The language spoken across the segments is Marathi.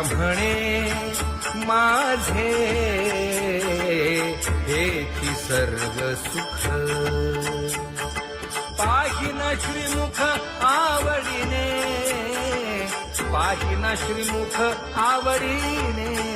म्हणे माझे हे सर्व सुख. पाहिना श्रीमुख आवडीने पाहिना श्रीमुख आवडीने.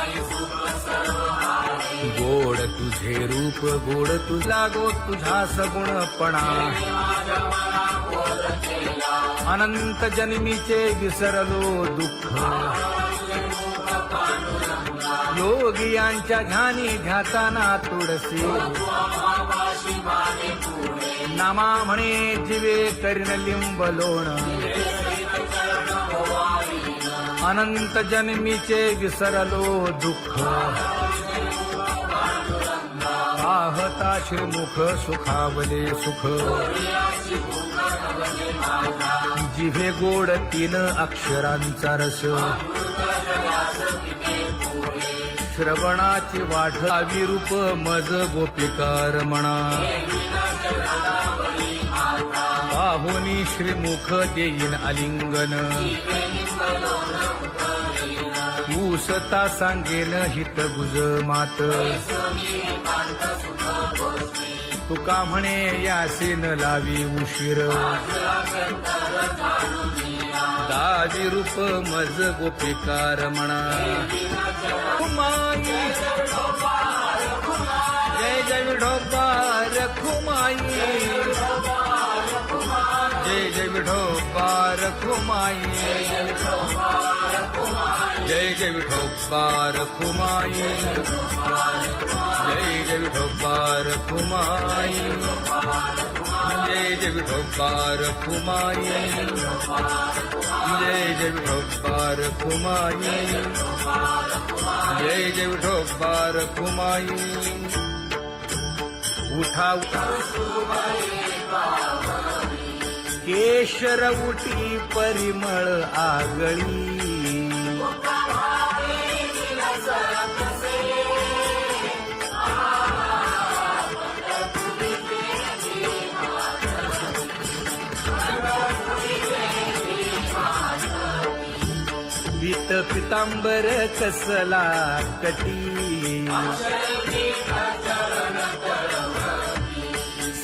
गोड तुझे रूप गोड तुझा गो तुझा सगुणपणा अनंत जन्मीचे विसरलो दुःख. योगियांच्या ध्यानी ध्याताना तुळसी नामा म्हणे जिवे करीन लिंब लोण. अनंत जन्मीचे विसरलो दुःख. पाहता श्रीमुख सुखावले सुख. जिभे गोड तीन अक्षरांचा रस. श्रवणाची वाढ विरूप मज गोपिकार म्हणा पाहुनी श्रीमुख देईन आलिंगन ऊसता सांगेन हित गुज मात तुका म्हणे यासीन लावी उशीर. दाजी रूप मज गोपिकार म्हणा. खुमाई. जय जय विठोबा रखुमाई जय जय विठोबा रखुमाई जय जय विठोबा रखुमाई जय जय विठोबा रखुमाई जय जय विठोबा रखुमाई जय जय विठोबा रखुमाई जय जय विठोबा रखुमाई उठा उठा। उटी परिमळ आगळी. पीत पितांबर कसला कटी.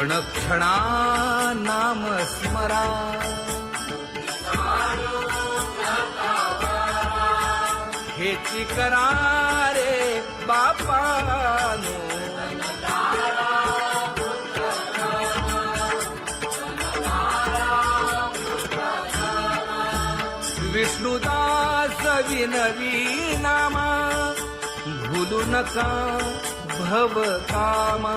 क्षणक्षणा नाम स्मरा। हेची करा रे बापानो। विष्णुदास विनवी नामा। भूलू नका भव कामा।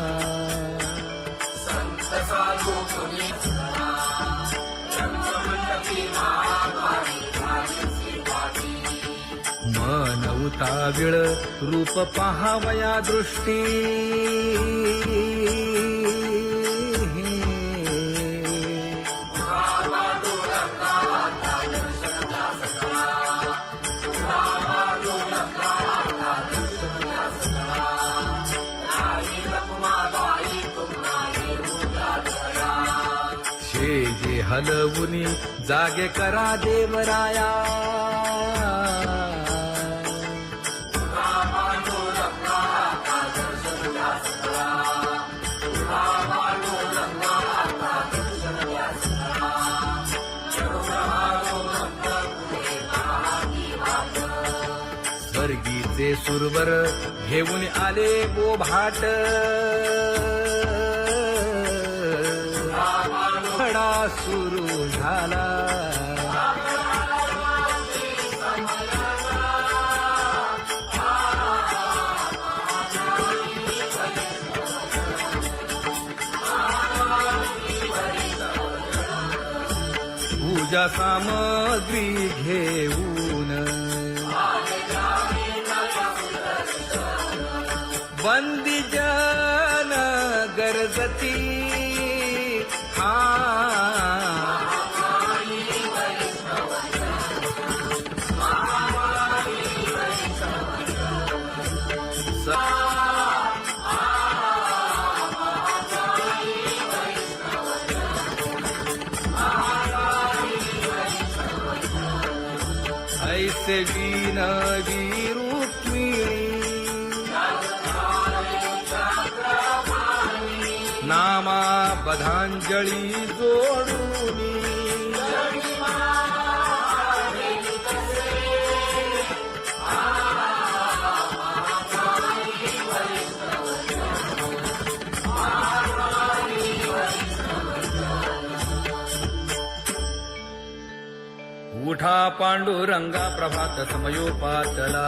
उताविळ रूप पहावया दृष्टी. शेजे हलवुनी जागे करा देवराया. सुरवर घेऊन आले गोभाट. खडा सुरू झाला. पूजा सामग्री घेऊ बंदी जन गरजती. हा. ऐसे विनवी रुक्मिणी पदांजली जोडून। उठा पांडुरंगा प्रभात समयोपातला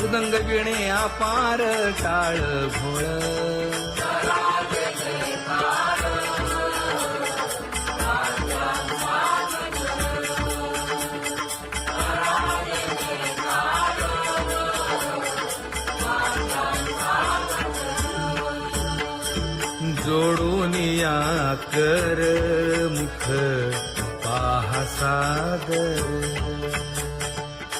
मृदंग विणे अपार टाळ भोळ जोडून या कर मुख पाहा सागर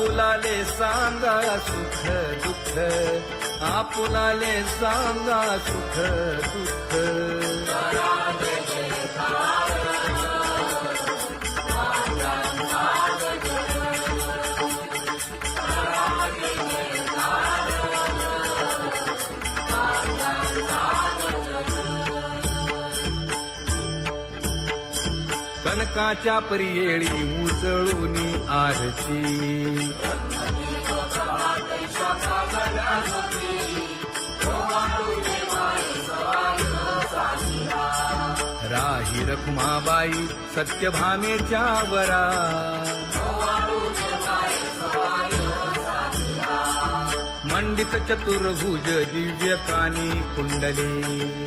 आपुलाले सांगा सुख दुःख. आपुलाले सांगा सुख दुःख. कनकाच्या परियेळी उचळून आरती. राही रखुमाबाई सत्यभामेच्या वरा. मंडित चतुर्भुज दिव्य कानी कुंडली.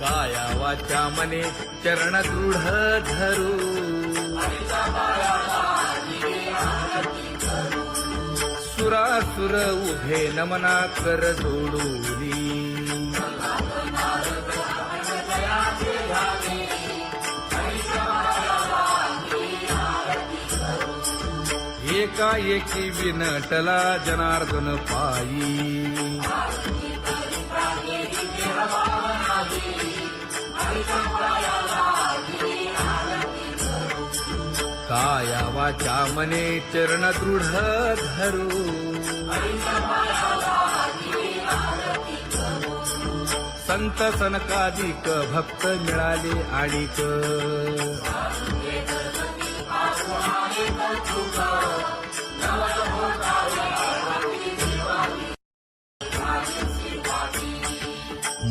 काया वाचा मने चरण दृढ धरू. सुरासुर उभे नमना कर जोडूनी एकाएकी विनटला जनार्दन पायी. काया वाचा मने चरण दृढ धरू. संत सनकाधिक भक्त मिळाले आणिक.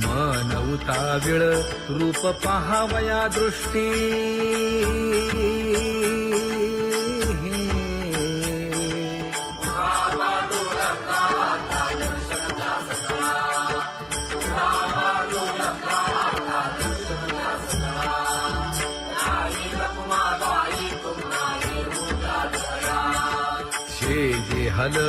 मन उताविळ रूप पहावया दृष्टी.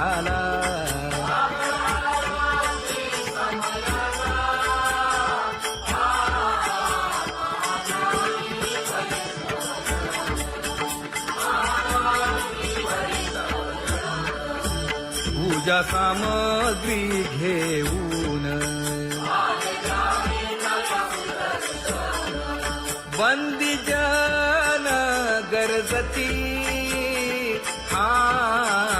झाला. पूजा सामग्री घेऊन बंदी जन गरजती. हा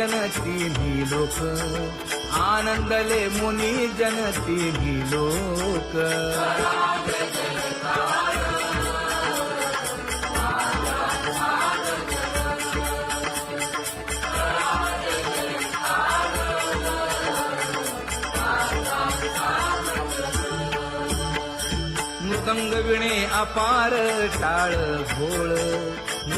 मुनी जनती ही लोक. आनंदले मुनी जनती ही लोक. मृतंग विणे अपार टाळ भोळ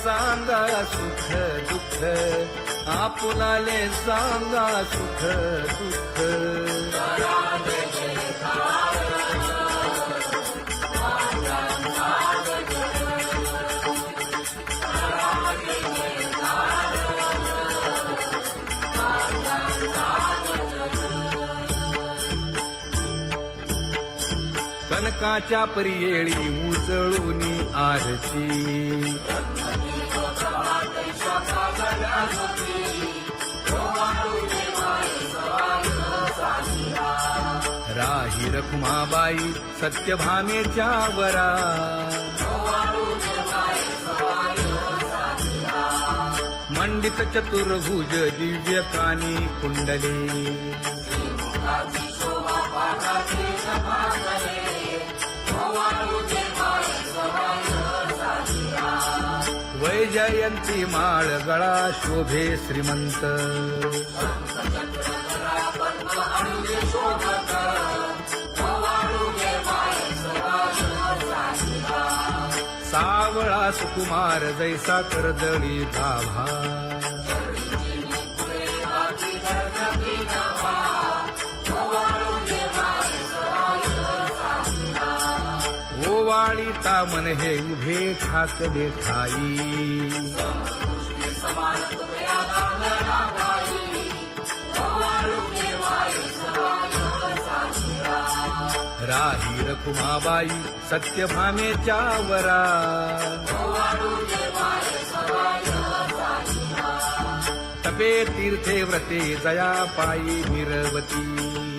सांगा सुख दुःख. आपुलाले सांगा सुख दुःख. कनकाच्या परियेळी उजळून आरती. राही रखुमाबाई सत्यभामेच्या वरा. मंडित चतुर्भुज दिव्य कानी जयंती माळ गळा शोभे श्रीमंत. सावळा सुकुमार जैसा करदळी धाभा. ता मनहे हे उभे ठाकले देखाई राही रखुमाबाई सत्यभामेच्या वरा. तपे तीर्थे व्रते जया पायी निरवती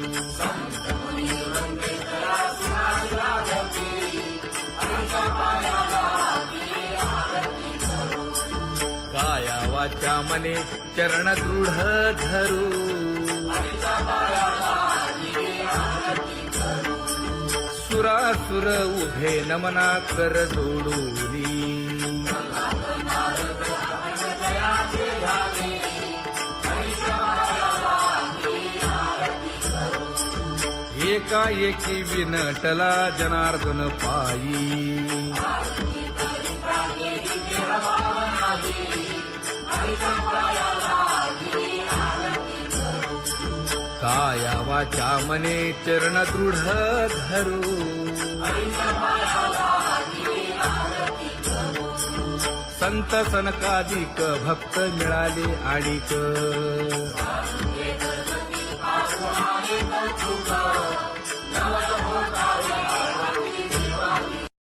काया वाचा मने चरण दृढ धरू. सुरासुर उभे नमना कर जोडूनी एकाएकी विनटला जनार्दन पायी. काया वाचा मने चरण दृढ धरू. संत सनकाधिक भक्त मिळाले आणिक. like a